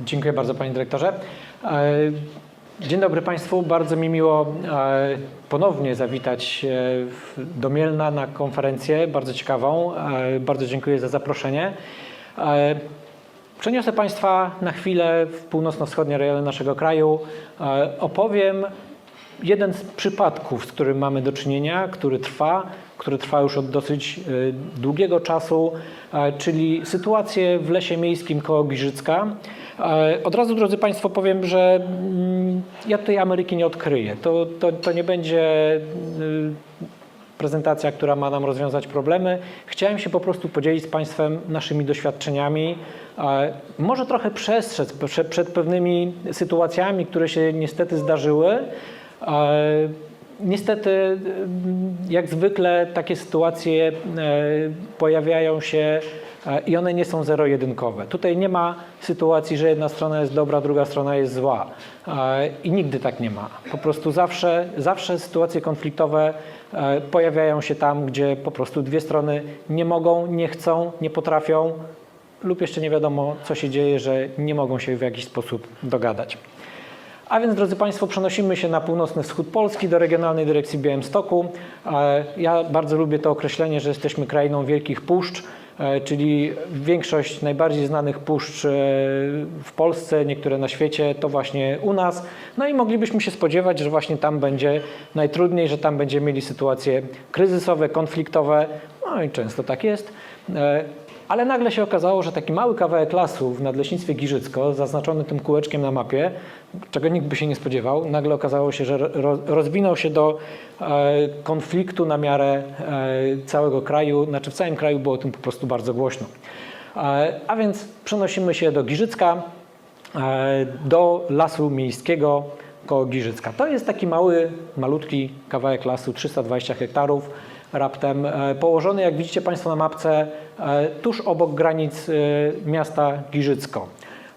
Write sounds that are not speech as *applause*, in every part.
Dziękuję bardzo Panie Dyrektorze. E, Dzień dobry Państwu. Bardzo mi miło e, ponownie zawitać e, do Mielna na konferencję, bardzo ciekawą. Bardzo dziękuję za zaproszenie. Przeniosę Państwa na chwilę w północno-wschodnie rejony naszego kraju. Opowiem jeden z przypadków, z którym mamy do czynienia, który trwa, który trwa już od dosyć e, długiego czasu, e, czyli sytuację w lesie miejskim koło Giżycka. E, Od razu, drodzy Państwo, powiem, że mm, ja tutaj Ameryki nie odkryję. To, to, to nie będzie prezentacja, która ma nam rozwiązać problemy. Chciałem się po prostu podzielić z Państwem naszymi doświadczeniami, może trochę przestrzec przed pewnymi sytuacjami, które się niestety zdarzyły. Niestety, jak zwykle, takie sytuacje e, pojawiają się e, i one nie są zero-jedynkowe. Tutaj nie ma sytuacji, że jedna strona jest dobra, druga strona jest zła. E, I nigdy tak nie ma. Po prostu zawsze, zawsze sytuacje konfliktowe pojawiają się tam, gdzie po prostu dwie strony nie mogą, nie chcą, nie potrafią lub jeszcze nie wiadomo, co się dzieje, że nie mogą się w jakiś sposób dogadać. A więc, drodzy Państwo, przenosimy się na północny wschód Polski do Regionalnej Dyrekcji Białymstoku. E, Ja bardzo lubię to określenie, że jesteśmy krainą wielkich puszcz, e, czyli większość najbardziej znanych puszcz e, w Polsce, niektóre na świecie, to właśnie u nas. No i moglibyśmy się spodziewać, że właśnie tam będzie najtrudniej, że tam będziemy mieli sytuacje kryzysowe, konfliktowe, no i często tak jest. Ale nagle się okazało, że taki mały kawałek lasu w Nadleśnictwie Giżycko, zaznaczony tym kółeczkiem na mapie, czego nikt by się nie spodziewał, nagle okazało się, że ro- rozwinął się do e, konfliktu na miarę e, całego kraju. Znaczy w całym kraju było o tym po prostu bardzo głośno. E, a więc przenosimy się do Giżycka, do lasu miejskiego koło Giżycka. To jest taki mały, malutki kawałek lasu, 320 hektarów raptem, położony, jak widzicie Państwo na mapce, tuż obok granic miasta Giżycko.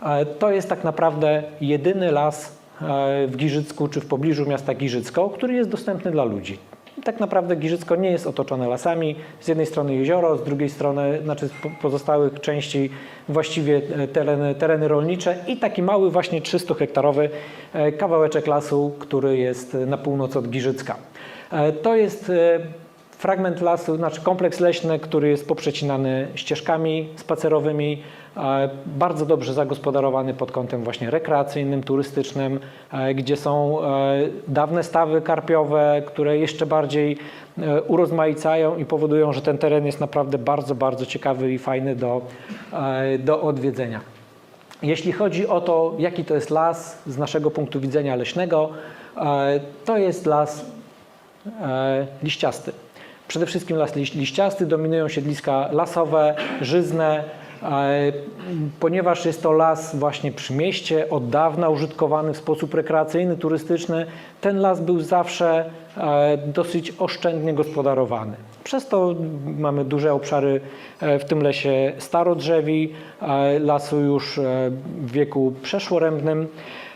E, To jest tak naprawdę jedyny las e, w Giżycku czy w pobliżu miasta Giżycko, który jest dostępny dla ludzi. Tak naprawdę Giżycko nie jest otoczone lasami. Z jednej strony jezioro, z drugiej strony, znaczy pozostałych części właściwie e, tereny, tereny rolnicze i taki mały właśnie 300-hektarowy e, kawałeczek lasu, który jest na północ od Giżycka. To jest fragment lasu, znaczy kompleks leśny, który jest poprzecinany ścieżkami spacerowymi, bardzo dobrze zagospodarowany pod kątem właśnie rekreacyjnym, turystycznym, e, gdzie są e, dawne stawy karpiowe, które jeszcze bardziej e, urozmaicają i powodują, że ten teren jest naprawdę bardzo, bardzo ciekawy i fajny do, e, do odwiedzenia. Jeśli chodzi o to, jaki to jest las z naszego punktu widzenia leśnego, e, to jest las e, liściasty. Przede wszystkim las liś- liściasty, dominują siedliska lasowe, żyzne, e, ponieważ jest to las właśnie przy mieście, od dawna użytkowany w sposób rekreacyjny, turystyczny, ten las był zawsze e, dosyć oszczędnie gospodarowany. Przez to mamy duże obszary e, w tym lesie starodrzewi, e, lasu już e, w wieku przeszłorębnym,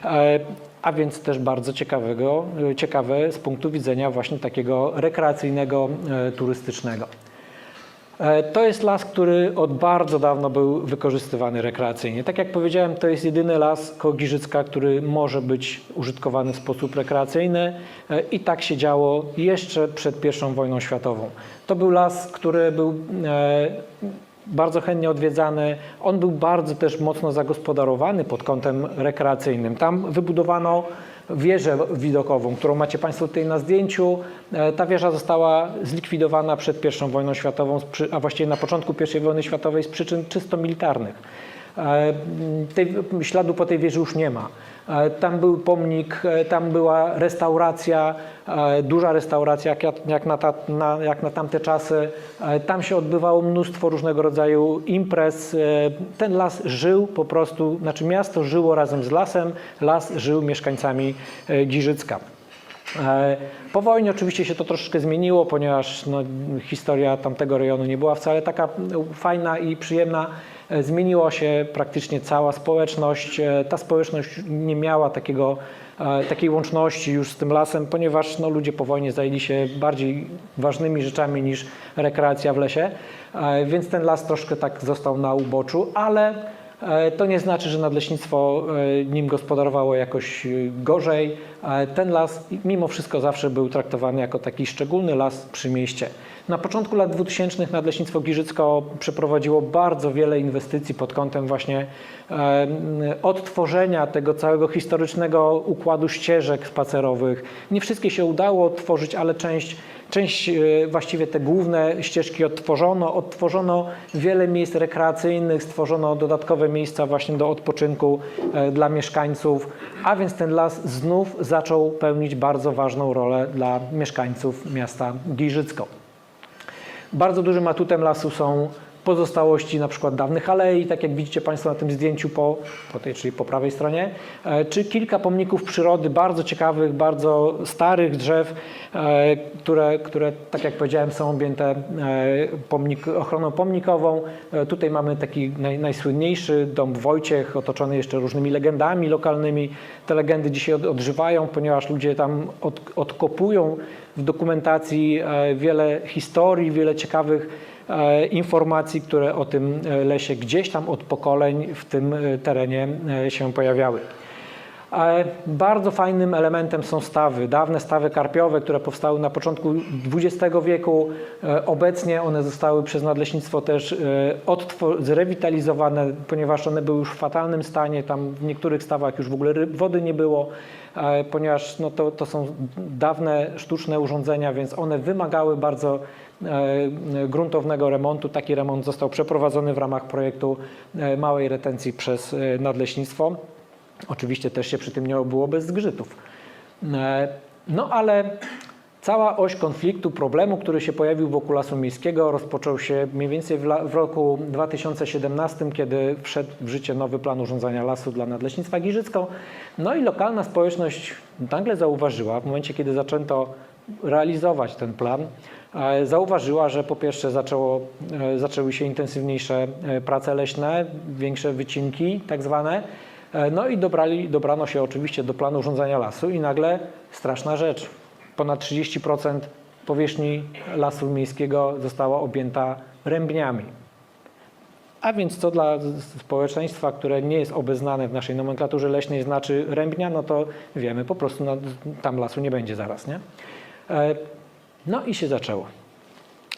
e, a więc też bardzo ciekawego, e, ciekawe z punktu widzenia właśnie takiego rekreacyjnego, e, turystycznego. E, To jest las, który od bardzo dawna był wykorzystywany rekreacyjnie. Tak jak powiedziałem, to jest jedyny las koło Giżycka, który może być użytkowany w sposób rekreacyjny e, i tak się działo jeszcze przed I wojną światową. To był las, który był e, bardzo chętnie odwiedzany. On był bardzo też mocno zagospodarowany pod kątem rekreacyjnym. Tam wybudowano wieżę widokową, którą macie Państwo tutaj na zdjęciu. E, Ta wieża została zlikwidowana przed I wojną światową, a właściwie na początku I wojny światowej z przyczyn czysto militarnych. E, Tej, śladu po tej wieży już nie ma. E, Tam był pomnik, e, tam była restauracja, duża restauracja jak, ja- jak, na, ta, na, jak na tamte czasy. Tam się odbywało mnóstwo różnego rodzaju imprez. Ten las żył po prostu, znaczy miasto żyło razem z lasem, las żył mieszkańcami Giżycka. Po wojnie oczywiście się to troszeczkę zmieniło, ponieważ no, historia tamtego rejonu nie była wcale taka fajna i przyjemna. E, Zmieniła się praktycznie cała społeczność. E, Ta społeczność nie miała takiego, e, takiej łączności już z tym lasem, ponieważ no, ludzie po wojnie zajęli się bardziej ważnymi rzeczami niż rekreacja w lesie, więc ten las troszkę tak został na uboczu, ale to nie znaczy, że nadleśnictwo e, nim gospodarowało jakoś e, gorzej. E, Ten las mimo wszystko zawsze był traktowany jako taki szczególny las przy mieście. Na początku lat 2000 Nadleśnictwo Giżycko przeprowadziło bardzo wiele inwestycji pod kątem właśnie e, odtworzenia tego całego historycznego układu ścieżek spacerowych. Nie wszystkie się udało odtworzyć, ale część, część e, właściwie te główne ścieżki odtworzono. Odtworzono wiele miejsc rekreacyjnych, stworzono dodatkowe miejsca właśnie do odpoczynku e, dla mieszkańców, a więc ten las znów zaczął pełnić bardzo ważną rolę dla mieszkańców miasta Giżycko. Bardzo dużym atutem lasu są pozostałości na przykład dawnych alei, tak jak widzicie Państwo na tym zdjęciu po, po tej, czyli po prawej stronie, e, czy kilka pomników przyrody bardzo ciekawych, bardzo starych drzew, e, które, które tak jak powiedziałem są objęte e, pomnik, ochroną pomnikową. Tutaj mamy taki naj, najsłynniejszy dom Wojciech, otoczony jeszcze różnymi legendami lokalnymi. Te legendy dzisiaj od, odżywają, ponieważ ludzie tam od, odkopują w dokumentacji wiele historii, wiele ciekawych informacji, które o tym e, lesie gdzieś tam od pokoleń w tym e, terenie e, się pojawiały. E, Bardzo fajnym elementem są stawy, dawne stawy karpiowe, które powstały na początku XX wieku. E, Obecnie one zostały przez nadleśnictwo też e, zrewitalizowane, ponieważ one były już w fatalnym stanie. Tam w niektórych stawach już w ogóle wody nie było, e, ponieważ no to, to są dawne sztuczne urządzenia, więc one wymagały bardzo e, gruntownego remontu. Taki remont został przeprowadzony w ramach projektu e, małej retencji przez e, nadleśnictwo. Oczywiście też się przy tym nie obyło bez zgrzytów. E, No ale cała oś konfliktu, problemu, który się pojawił wokół Lasu Miejskiego rozpoczął się mniej więcej w, roku 2017, kiedy wszedł w życie nowy plan urządzania lasu dla Nadleśnictwa Giżycko. No i lokalna społeczność nagle zauważyła, w momencie kiedy zaczęto realizować ten plan, e, zauważyła, że po pierwsze zaczęło, e, zaczęły się intensywniejsze e, prace leśne, większe wycinki tak zwane, No i dobrali, dobrano się oczywiście do planu urządzania lasu i nagle straszna rzecz. Ponad 30% powierzchni lasu miejskiego została objęta rębniami. A więc co dla społeczeństwa, które nie jest obeznane w naszej nomenklaturze leśnej znaczy rębnia, no to wiemy po prostu, no, tam lasu nie będzie zaraz, nie? E, No i się zaczęło.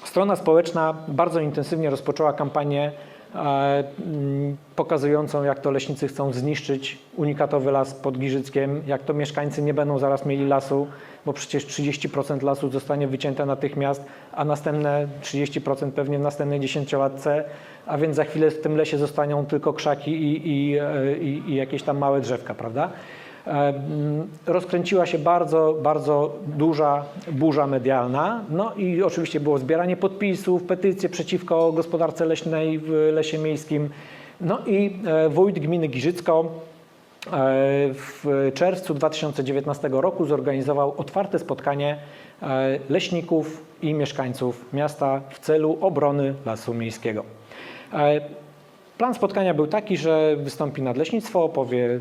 Strona społeczna bardzo intensywnie rozpoczęła kampanię e, mm, pokazującą, jak to leśnicy chcą zniszczyć unikatowy las pod Giżyckiem, jak to mieszkańcy nie będą zaraz mieli lasu, bo przecież 30% lasu zostanie wycięte natychmiast, a następne 30% pewnie w następnej dziesięciolatce, a więc za chwilę w tym lesie zostaną tylko krzaki i, i, e, i, i jakieś tam małe drzewka, prawda? Rozkręciła się bardzo, bardzo duża burza medialna. No i oczywiście było zbieranie podpisów, petycje przeciwko gospodarce leśnej w lesie miejskim. No i e, wójt gminy Giżycko e, w czerwcu 2019 roku zorganizował otwarte spotkanie e, leśników i mieszkańców miasta w celu obrony lasu miejskiego. Plan spotkania był taki, że wystąpi nadleśnictwo, opowie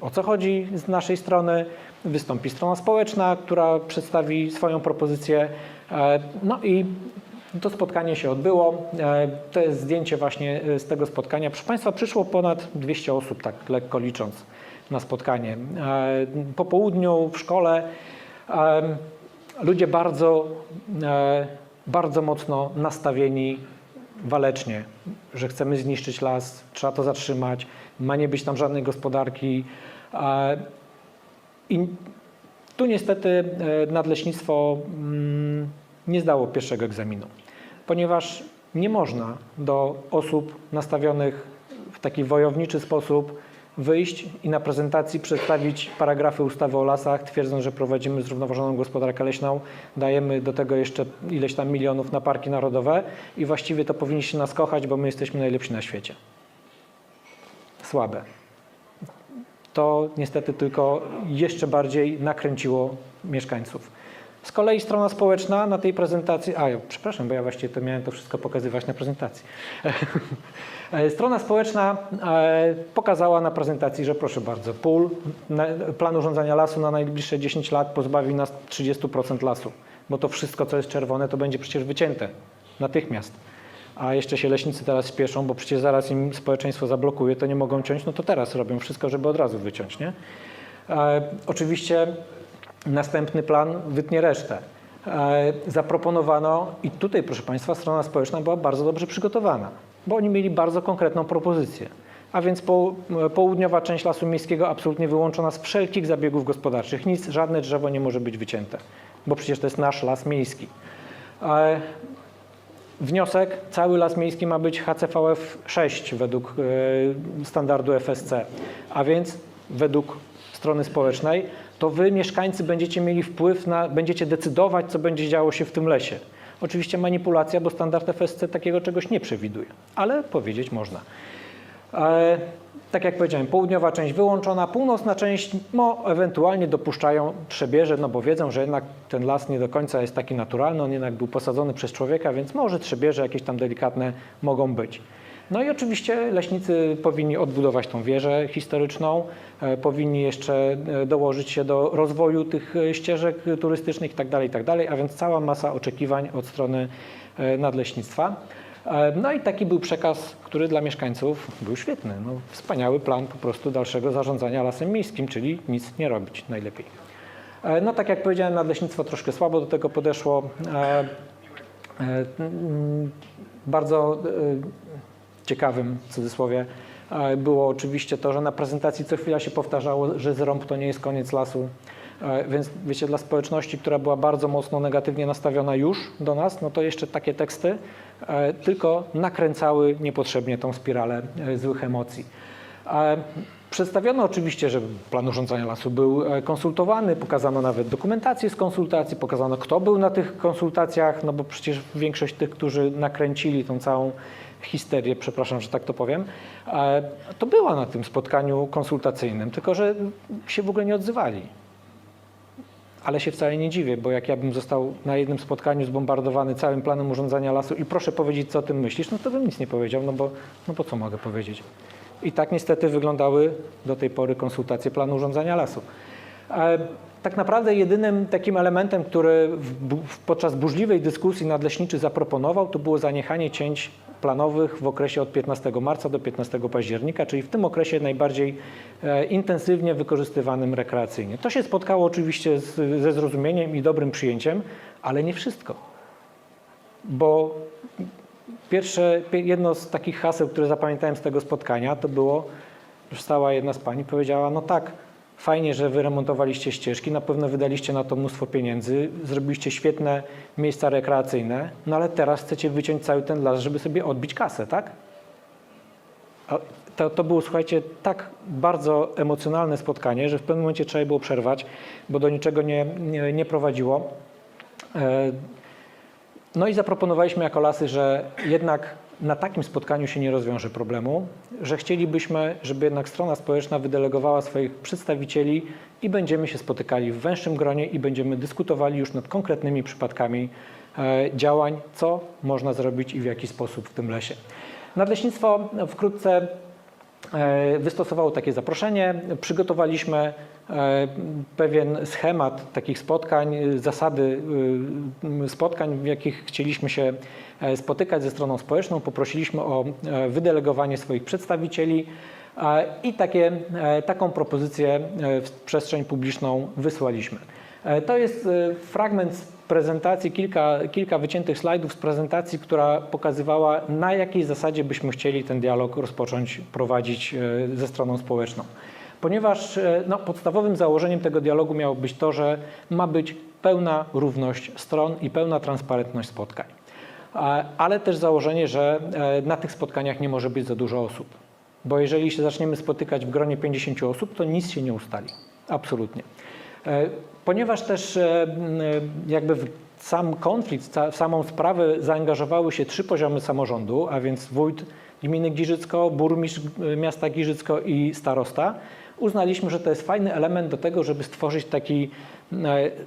o co chodzi z naszej strony, wystąpi strona społeczna, która przedstawi swoją propozycję. E, No i to spotkanie się odbyło. E, To jest zdjęcie właśnie e, z tego spotkania. Proszę Państwa, przyszło ponad 200 osób, tak lekko licząc, na spotkanie. Po południu w szkole ludzie bardzo, bardzo mocno nastawieni walecznie, że chcemy zniszczyć las, trzeba to zatrzymać, ma nie być tam żadnej gospodarki. I tu niestety e, nadleśnictwo mm, nie zdało pierwszego egzaminu, ponieważ nie można do osób nastawionych w taki wojowniczy sposób wyjść i na prezentacji przedstawić paragrafy ustawy o lasach, twierdząc, że prowadzimy zrównoważoną gospodarkę leśną, dajemy do tego jeszcze ileś tam milionów na parki narodowe i właściwie to powinniście nas kochać, bo my jesteśmy najlepsi na świecie. Słabe. To niestety tylko jeszcze bardziej nakręciło mieszkańców. Z kolei strona społeczna na tej prezentacji, a ja, przepraszam, bo ja właściwie to miałem to wszystko pokazywać na prezentacji. *laughs* E, Strona społeczna e, pokazała na prezentacji, że proszę bardzo, pól, plan urządzania lasu na najbliższe 10 lat pozbawi nas 30% lasu, bo to wszystko, co jest czerwone, to będzie przecież wycięte natychmiast. a jeszcze się leśnicy teraz spieszą, bo przecież zaraz im społeczeństwo zablokuje, to nie mogą ciąć, no to teraz robią wszystko, żeby od razu wyciąć, nie? E, oczywiście następny plan wytnie resztę. E, zaproponowano i tutaj, proszę Państwa, strona społeczna była bardzo dobrze przygotowana, bo oni mieli bardzo konkretną propozycję. A więc e, południowa część Lasu Miejskiego absolutnie wyłączona z wszelkich zabiegów gospodarczych. Nic, żadne drzewo nie może być wycięte, bo przecież to jest nasz las miejski. E, Wniosek, cały las miejski ma być HCVF 6 według standardu FSC, a więc według strony społecznej, to wy mieszkańcy będziecie mieli wpływ na, będziecie decydować, co będzie działo się w tym lesie. Oczywiście manipulacja, bo standard FSC takiego czegoś nie przewiduje, ale powiedzieć można. E, tak jak powiedziałem, południowa część wyłączona, północna część no, ewentualnie dopuszczają trzebierze, no bo wiedzą, że jednak ten las nie do końca jest taki naturalny, on jednak był posadzony przez człowieka, więc może trzebierze jakieś tam delikatne mogą być. No i oczywiście leśnicy powinni odbudować tą wieżę historyczną, e, powinni jeszcze e, dołożyć się do rozwoju tych e, ścieżek turystycznych itd., itd., a więc cała masa oczekiwań od strony nadleśnictwa. No i taki był przekaz, który dla mieszkańców był świetny. No, wspaniały plan po prostu dalszego zarządzania lasem miejskim, czyli nic nie robić najlepiej. No tak jak powiedziałem, nadleśnictwo troszkę słabo do tego podeszło. Bardzo ciekawym w cudzysłowie było oczywiście to, że na prezentacji co chwila się powtarzało, że zrąb to nie jest koniec lasu. E, Więc wiecie, dla społeczności, która była bardzo mocno negatywnie nastawiona już do nas, no to jeszcze takie teksty e, tylko nakręcały niepotrzebnie tą spiralę e, złych emocji. Przedstawiono oczywiście, że plan urządzania lasu był konsultowany, pokazano nawet dokumentację z konsultacji, pokazano kto był na tych konsultacjach, no bo przecież większość tych, którzy nakręcili tą całą histerię, przepraszam, że tak to powiem, e, to była na tym spotkaniu konsultacyjnym, tylko że się w ogóle nie odzywali. Ale się wcale nie dziwię, bo jak ja bym został na jednym spotkaniu zbombardowany całym planem urządzania lasu i proszę powiedzieć, co o tym myślisz, no to bym nic nie powiedział, no bo, no bo co mogę powiedzieć? I tak niestety wyglądały do tej pory konsultacje planu urządzania lasu. E, Tak naprawdę jedynym takim elementem, który w, w- podczas burzliwej dyskusji nadleśniczy zaproponował, to było zaniechanie cięć planowych w okresie od 15 marca do 15 października, czyli w tym okresie najbardziej e, intensywnie wykorzystywanym rekreacyjnie. To się spotkało oczywiście z, ze zrozumieniem i dobrym przyjęciem, ale nie wszystko. Bo Pierwsze, pie- jedno z takich haseł, które zapamiętałem z tego spotkania, to było, że wstała jedna z pani powiedziała, no tak, fajnie, że wyremontowaliście ścieżki, na pewno wydaliście na to mnóstwo pieniędzy, zrobiliście świetne miejsca rekreacyjne, no ale teraz chcecie wyciąć cały ten las, żeby sobie odbić kasę, tak? To, to było, słuchajcie, tak bardzo emocjonalne spotkanie, że w pewnym momencie trzeba było przerwać, bo do niczego nie, nie, nie prowadziło. E, no i zaproponowaliśmy jako lasy, że jednak na takim spotkaniu się nie rozwiąże problemu, że chcielibyśmy, żeby jednak strona społeczna wydelegowała swoich przedstawicieli i będziemy się spotykali w węższym gronie i będziemy dyskutowali już nad konkretnymi przypadkami e, działań, co można zrobić i w jaki sposób w tym lesie. Nadleśnictwo wkrótce e, wystosowało takie zaproszenie. Przygotowaliśmy pewien schemat takich spotkań, e, zasady e, spotkań, w jakich chcieliśmy się e, spotykać ze stroną społeczną. Poprosiliśmy o e, wydelegowanie swoich przedstawicieli e, i takie, e, taką propozycję e, w przestrzeń publiczną wysłaliśmy. E, To jest e, fragment z prezentacji, kilka, kilka wyciętych slajdów z prezentacji, która pokazywała, na jakiej zasadzie byśmy chcieli ten dialog rozpocząć, prowadzić e, ze stroną społeczną. Ponieważ e, no, podstawowym założeniem tego dialogu miało być to, że ma być pełna równość stron i pełna transparentność spotkań. Ale też założenie, że e, na tych spotkaniach nie może być za dużo osób. Bo jeżeli się zaczniemy spotykać w gronie 50 osób, to nic się nie ustali. Absolutnie. E, Ponieważ też jakby w sam konflikt, w samą sprawę zaangażowały się trzy poziomy samorządu, a więc wójt gminy Giżycko, burmistrz miasta Giżycko i starosta, uznaliśmy, że to jest fajny element do tego, żeby stworzyć taki, e,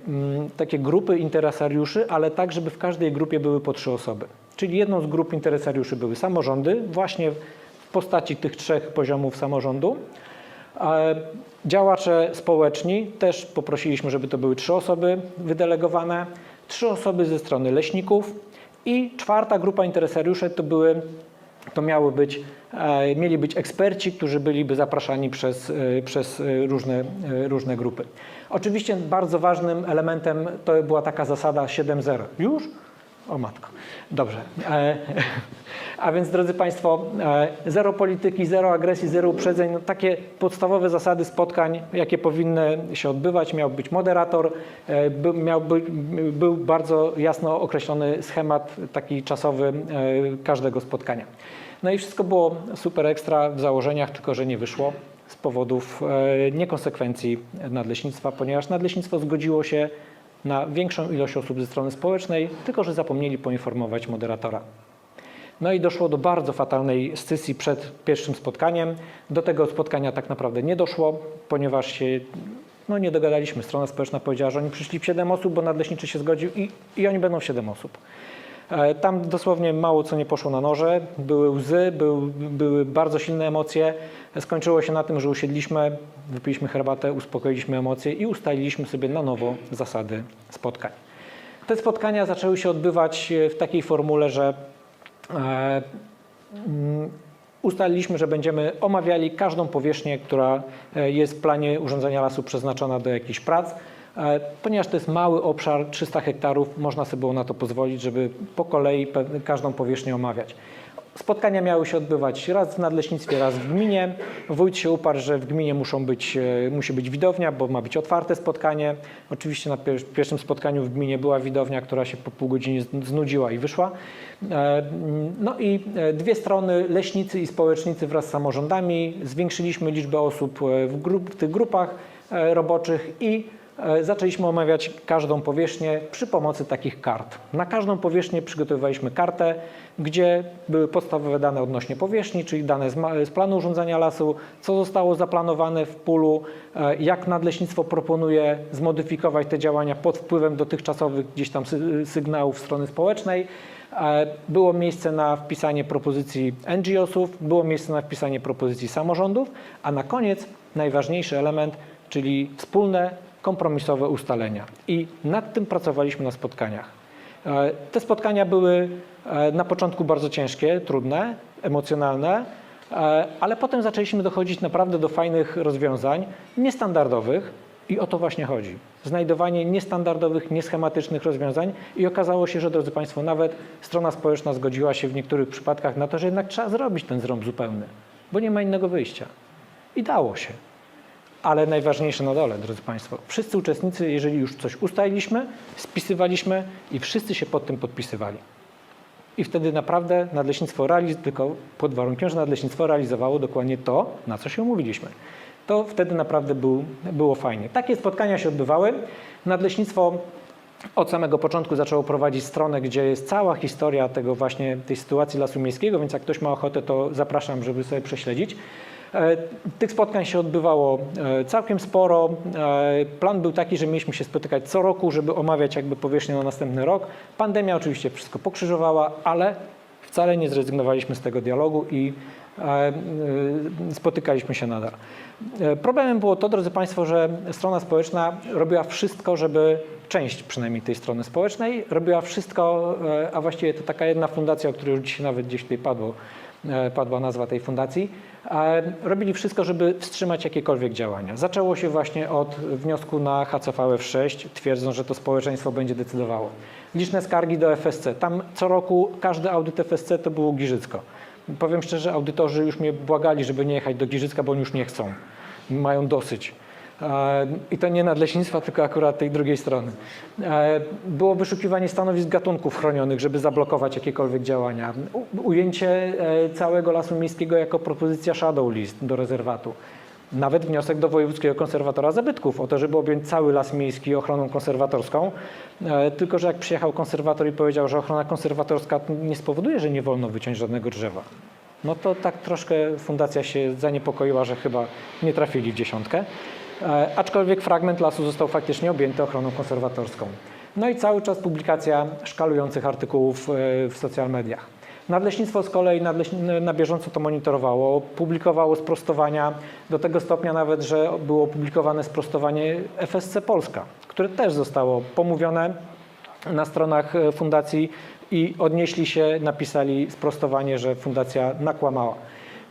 m, takie grupy interesariuszy, ale tak, żeby w każdej grupie były po trzy osoby. Czyli jedną z grup interesariuszy były samorządy, właśnie w postaci tych trzech poziomów samorządu. E, Działacze społeczni też poprosiliśmy, żeby to były trzy osoby wydelegowane, trzy osoby ze strony leśników I czwarta grupa interesariuszy to były to miały być, e, mieli być eksperci, którzy byliby zapraszani przez, e, przez e, różne, różne grupy. Oczywiście bardzo ważnym elementem to była taka zasada 7.0. Już? O matko. Dobrze. E, *laughs* A więc drodzy Państwo, e, zero polityki, zero agresji, zero uprzedzeń, no takie podstawowe zasady spotkań, jakie powinny się odbywać. Miał być moderator, e, był, miał być, był bardzo jasno określony schemat taki czasowy e, każdego spotkania. No i wszystko było super ekstra w założeniach, tylko że nie wyszło z powodów niekonsekwencji nadleśnictwa, ponieważ nadleśnictwo zgodziło się na większą ilość osób ze strony społecznej, tylko że zapomnieli poinformować moderatora. No i doszło do bardzo fatalnej scysji przed pierwszym spotkaniem. Do tego spotkania tak naprawdę nie doszło, ponieważ się no, nie dogadaliśmy. Strona społeczna powiedziała, że oni przyszli w 7 osób, bo nadleśniczy się zgodził i, i oni będą w 7 osób. E, Tam dosłownie mało co nie poszło na noże. Były łzy, był, były bardzo silne emocje. Skończyło się na tym, że usiedliśmy, wypiliśmy herbatę, uspokoiliśmy emocje i ustaliliśmy sobie na nowo zasady spotkań. Te spotkania zaczęły się odbywać w takiej formule, że e, mm, ustaliliśmy, że będziemy omawiali każdą powierzchnię, która e, jest w planie urządzenia lasu przeznaczona do jakichś prac. E, Ponieważ to jest mały obszar, 300 hektarów, można sobie było na to pozwolić, żeby po kolei każdą powierzchnię omawiać. Spotkania miały się odbywać raz w nadleśnictwie, raz w gminie. Wójt się uparł, że w gminie muszą być, e, musi być widownia, bo ma być otwarte spotkanie. Oczywiście na pier- pierwszym spotkaniu w gminie była widownia, która się po pół godziny znudziła i wyszła. E, No i dwie strony, leśnicy i społecznicy wraz z samorządami. Zwiększyliśmy liczbę osób w, grup, w tych grupach roboczych i zaczęliśmy omawiać każdą powierzchnię przy pomocy takich kart. Na każdą powierzchnię przygotowywaliśmy kartę, gdzie były podstawowe dane odnośnie powierzchni, czyli dane z, planu urządzenia lasu, co zostało zaplanowane w pulu, e, jak nadleśnictwo proponuje zmodyfikować te działania pod wpływem dotychczasowych gdzieś tam sy- sygnałów strony społecznej. E, Było miejsce na wpisanie propozycji NGO-sów, było miejsce na wpisanie propozycji samorządów, a na koniec najważniejszy element, czyli wspólne, kompromisowe ustalenia. I nad tym pracowaliśmy na spotkaniach. E, Te spotkania były e, na początku bardzo ciężkie, trudne, emocjonalne, e, ale potem zaczęliśmy dochodzić naprawdę do fajnych rozwiązań, niestandardowych i o to właśnie chodzi. Znajdowanie niestandardowych, nieschematycznych rozwiązań i okazało się, że drodzy Państwo, nawet strona społeczna zgodziła się w niektórych przypadkach na to, że jednak trzeba zrobić ten zrąb zupełny, bo nie ma innego wyjścia. I dało się. Ale najważniejsze na dole, drodzy Państwo, wszyscy uczestnicy, jeżeli już coś ustaliliśmy, spisywaliśmy i wszyscy się pod tym podpisywali. I wtedy naprawdę nadleśnictwo realizowało, tylko pod warunkiem, że nadleśnictwo realizowało dokładnie to, na co się umówiliśmy. To wtedy naprawdę był, było fajnie. Takie spotkania się odbywały. Nadleśnictwo od samego początku zaczęło prowadzić stronę, gdzie jest cała historia tego właśnie tej sytuacji Lasu Miejskiego, więc jak ktoś ma ochotę, to zapraszam, żeby sobie prześledzić. E, Tych spotkań się odbywało e, całkiem sporo. E, Plan był taki, że mieliśmy się spotykać co roku, żeby omawiać jakby powierzchnię na następny rok. Pandemia oczywiście wszystko pokrzyżowała, ale wcale nie zrezygnowaliśmy z tego dialogu i spotykaliśmy się nadal. Problemem było to, drodzy Państwo, że strona społeczna robiła wszystko, żeby część przynajmniej tej strony społecznej robiła wszystko, a właściwie to taka jedna fundacja, o której już dzisiaj nawet gdzieś tutaj padło, padła nazwa tej fundacji, e, robili wszystko, żeby wstrzymać jakiekolwiek działania. Zaczęło się właśnie od wniosku na HCVF 6, twierdząc, że to społeczeństwo będzie decydowało. Liczne skargi do FSC. Tam co roku każdy audyt FSC to było Giżycko. Powiem szczerze, audytorzy już mnie błagali, żeby nie jechać do Giżycka, bo oni już nie chcą. Mają dosyć. E, I to nie nadleśnictwa, tylko akurat tej drugiej strony. E, Było wyszukiwanie stanowisk gatunków chronionych, żeby zablokować jakiekolwiek działania. Ujęcie e, całego Lasu Miejskiego jako propozycja shadow list do rezerwatu. Nawet wniosek do Wojewódzkiego Konserwatora Zabytków o to, żeby objąć cały Las Miejski ochroną konserwatorską. Tylko, że jak przyjechał konserwator i powiedział, że ochrona konserwatorska nie spowoduje, że nie wolno wyciąć żadnego drzewa, no to tak troszkę fundacja się zaniepokoiła, że chyba nie trafili w dziesiątkę. E, Aczkolwiek fragment lasu został faktycznie objęty ochroną konserwatorską. No i cały czas publikacja szkalujących artykułów e, w social mediach. Nadleśnictwo z kolei na bieżąco to monitorowało, publikowało sprostowania do tego stopnia nawet, że było opublikowane sprostowanie FSC Polska, które też zostało pomówione na stronach e, fundacji i odnieśli się, napisali sprostowanie, że fundacja nakłamała.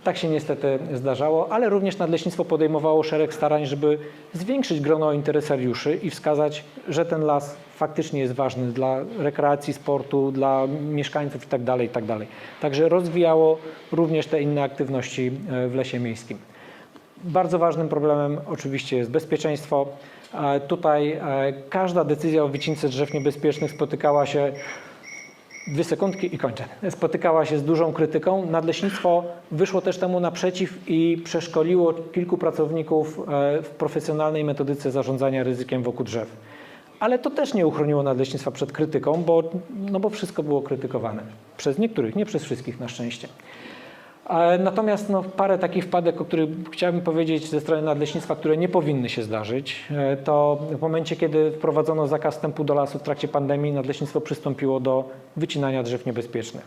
Tak się niestety zdarzało, ale również Nadleśnictwo podejmowało szereg starań, żeby zwiększyć grono interesariuszy i wskazać, że ten las faktycznie jest ważny dla rekreacji, sportu, dla mieszkańców itd. itd. Także rozwijało również te inne aktywności e, w lesie miejskim. Bardzo ważnym problemem oczywiście jest bezpieczeństwo. E, Tutaj e, każda decyzja o wycince drzew niebezpiecznych spotykała się Dwie sekundki i kończę. Spotykała się z dużą krytyką. Nadleśnictwo wyszło też temu naprzeciw i przeszkoliło kilku pracowników e, w profesjonalnej metodyce zarządzania ryzykiem wokół drzew. Ale to też nie uchroniło nadleśnictwa przed krytyką, bo, no bo wszystko było krytykowane. Przez niektórych, nie przez wszystkich na szczęście. Natomiast no, parę takich wpadek, o których chciałbym powiedzieć ze strony nadleśnictwa, które nie powinny się zdarzyć, e, to w momencie, kiedy wprowadzono zakaz wstępu do lasu w trakcie pandemii, nadleśnictwo przystąpiło do wycinania drzew niebezpiecznych,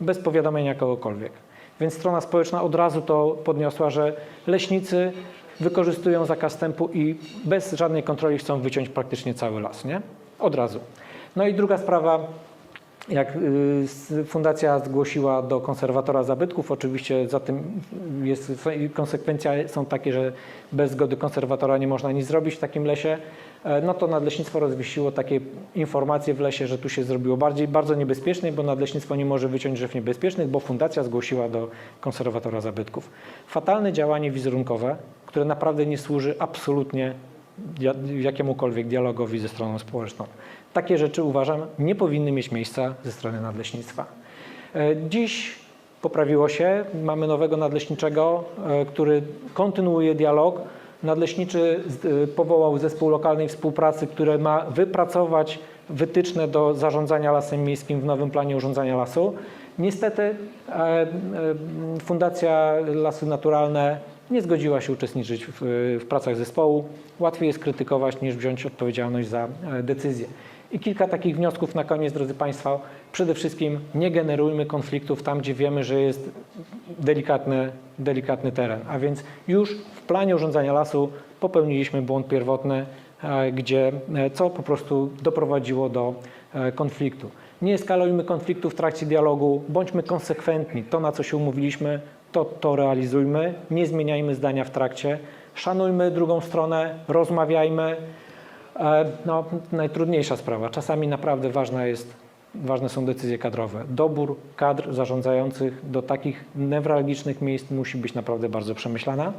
bez powiadomienia kogokolwiek. Więc strona społeczna od razu to podniosła, że leśnicy wykorzystują zakaz wstępu i bez żadnej kontroli chcą wyciąć praktycznie cały las, nie? Od razu. No i druga sprawa, jak y, fundacja zgłosiła do konserwatora zabytków, oczywiście za tym jest konsekwencja są takie, że bez zgody konserwatora nie można nic zrobić w takim lesie, e, no to nadleśnictwo rozwiesiło takie informacje w lesie, że tu się zrobiło bardziej bardzo niebezpiecznie, bo nadleśnictwo nie może wyciąć drzew niebezpiecznych, bo fundacja zgłosiła do konserwatora zabytków. Fatalne działanie wizerunkowe, które naprawdę nie służy absolutnie jakiemukolwiek dialogowi ze stroną społeczną. Takie rzeczy uważam nie powinny mieć miejsca ze strony nadleśnictwa. E, Dziś poprawiło się, mamy nowego nadleśniczego, e, który kontynuuje dialog. Nadleśniczy e, powołał zespół lokalnej współpracy, który ma wypracować wytyczne do zarządzania lasem miejskim w nowym planie urządzania lasu. Niestety Fundacja Lasy Naturalne nie zgodziła się uczestniczyć w, w pracach zespołu. Łatwiej jest krytykować niż wziąć odpowiedzialność za decyzję. I kilka takich wniosków na koniec, drodzy Państwo. Przede wszystkim nie generujmy konfliktów tam, gdzie wiemy, że jest delikatny, delikatny teren. A więc już w planie urządzania lasu popełniliśmy błąd pierwotny, e, gdzie, e, co po prostu doprowadziło do e, konfliktu. Nie eskalujmy konfliktu w trakcie dialogu, bądźmy konsekwentni. To, na co się umówiliśmy, to, to realizujmy. Nie zmieniajmy zdania w trakcie. Szanujmy drugą stronę, rozmawiajmy. E, No, najtrudniejsza sprawa. Czasami naprawdę ważna jest, ważne są decyzje kadrowe. Dobór kadr zarządzających do takich newralgicznych miejsc musi być naprawdę bardzo przemyślana.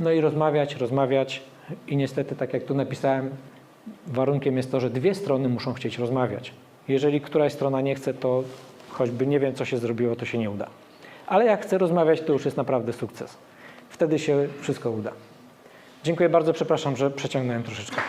No i rozmawiać, rozmawiać i niestety, tak jak tu napisałem, warunkiem jest to, że dwie strony muszą chcieć rozmawiać. Jeżeli któraś strona nie chce, to choćby nie wiem, co się zrobiło, to się nie uda. Ale jak chce rozmawiać, to już jest naprawdę sukces. Wtedy się wszystko uda. Dziękuję bardzo, przepraszam, że przeciągnąłem troszeczkę.